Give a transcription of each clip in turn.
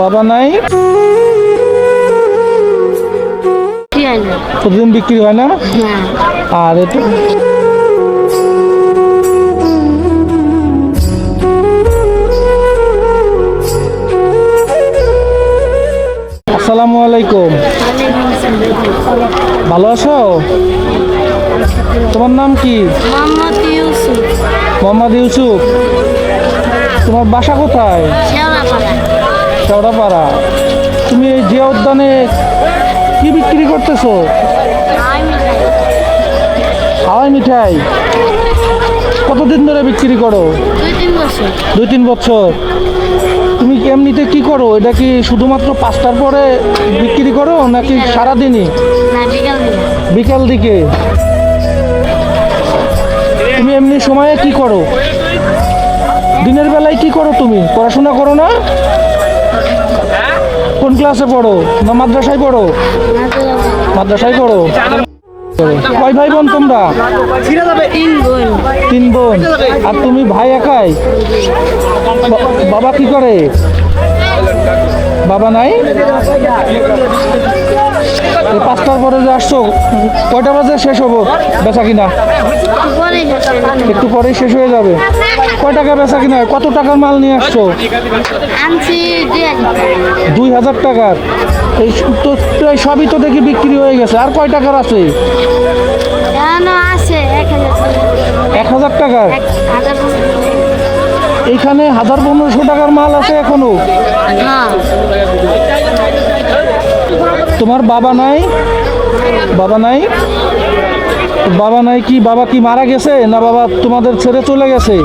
বাবা নাই। প্রতিদিন বিক্রি হয় না? হ্যাঁ। আর এটা? আসসালামু আলাইকুম। ভালো আছো? তোমার নাম কি? মোহাম্মদ ইউসুফ। মোহাম্মদ ইউসুফ। তোমার বাসা কোথায়? চৌড়াপাড়া তুমি এই জিয়া উদ্যানে কি বিক্রি করতেছো? হাওয়াই মিঠাই। কতদিন ধরে বিক্রি করো? দুই তিন বছর। তুমি এমনিতে কি করো? এটা কি শুধুমাত্র পাঁচটার পরে বিক্রি করো নাকি সারাদিনই? বিকাল দিকে। তুমি এমনি সময়ে কি করো? দিনের বেলায় কি করো তুমি? পড়াশোনা করো না? কোন ক্লাসে পড়ো? না মাদ্রাসায় পড়ো? মাদ্রাসায় পড়ো? কয় ভাই বোন তোমরা? তিন বোন। আর তুমি ভাই একাই? বাবা কি করে? বাবা নাই? পাঁচটার পরে যে আসছো কয়টা বাজে? শেষ হব। বেচা কিনা? একটু পরেই শেষ হয়ে যাবে। কয় টাকা বেচা কিনা? কত টাকার মাল নিয়ে আসছো? দুই হাজার টাকার? এই তো প্রায় সবই তো দেখি বিক্রি হয়ে গেছে। আর কয় টাকার আছে? এক হাজার টাকার? হাজার এইখানে হাজার পনেরোশো টাকার মাল আছে এখনও? হ্যাঁ। তোমার বাবা নাই? বাবা নাই? বাবা নাই কি? বাবা কি মারা গেছে? না বাবা তোমাদের ছেড়ে চলে গেছে?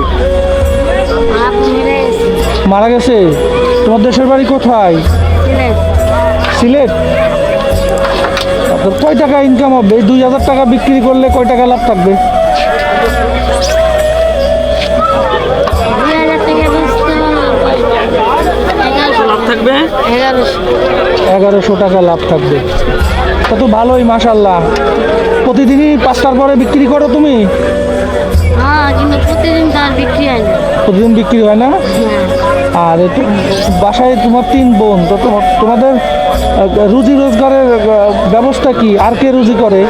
মারা গেছে? তোমার দেশের বাড়ি কোথায়? সিলেট। সিলেট কয় টাকা ইনকাম হবে? দুই হাজার টাকা বিক্রি করলে কয় টাকা লাভ থাকবে? এগারোশো থাকবে? এগারোশো টাকা লাভ থাকবে। তা তো ভালোই মাসাল্লাহ প্রতিদিনই পাঁচটার পরে বিক্রি করো তুমি? হ্যাঁ প্রতিদিন বিক্রি হয় না। প্রতিদিন বিক্রি হয় না? আর বাসায় তোমার তিন বোন তো তোমা- তোমাদের রুজি রোজগারের ব্যবস্থা কি? আর কে রুজি করে?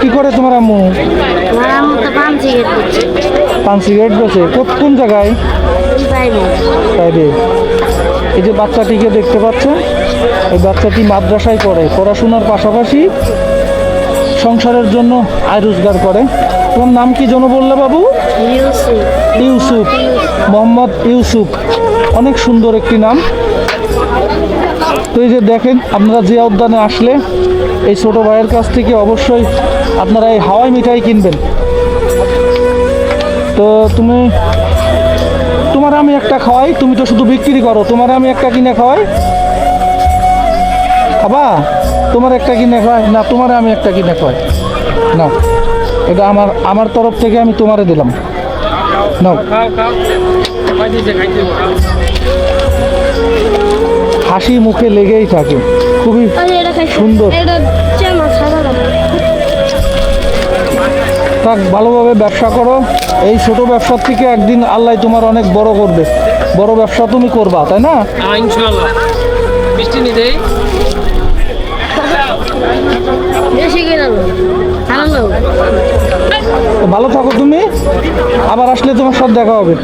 কি করে তোমার আম্মু? পান সিগারেট বেছে কোন জায়গায়? তাইবে এই যে বাচ্চাটিকে দেখতে পাচ্ছেন এই বাচ্চাটি মাদ্রাসায় পড়ে পড়াশোনার পাশাপাশি সংসারের জন্য আয় রোজগার করে। তোমার নাম কি যেন বললে বাবু? ইউসুফ। মোহাম্মদ ইউসুফ। অনেক সুন্দর একটি নাম। তো এই যে দেখেন আপনারা জিয়া উদ্যানে আসলে এই ছোট ভাইয়ের কাছ থেকে অবশ্যই আপনারা এই হাওয়াই মিঠাই কিনবেন। তো তুমি তোমার আমি একটা খাওয়াই তুমি তো শুধু বিক্রি করো তোমার আমি একটা কিনে খাওয়াই। খাবা তোমার একটা কিনে খাওয়াই। না তোমার আমি একটা কিনে খাওয়াই। না এটা আমার আমার তরফ থেকে আমি তোমারে দিলাম। নাও। হাসি মুখে লেগেই থাকে। খুবই সুন্দর। এটা থাক ভালোভাবে ব্যবসা করো। এই ছোট ব্যবসার থেকে একদিন আল্লাহ তোমার অনেক বড় করবে। বড় ব্যবসা তুমি করবা তাই না? হ্যাঁ ইনশাল্লাহ মিষ্টি ভালো থাকো তুমি। আবার আসলে তোমার সব দেখা হবে।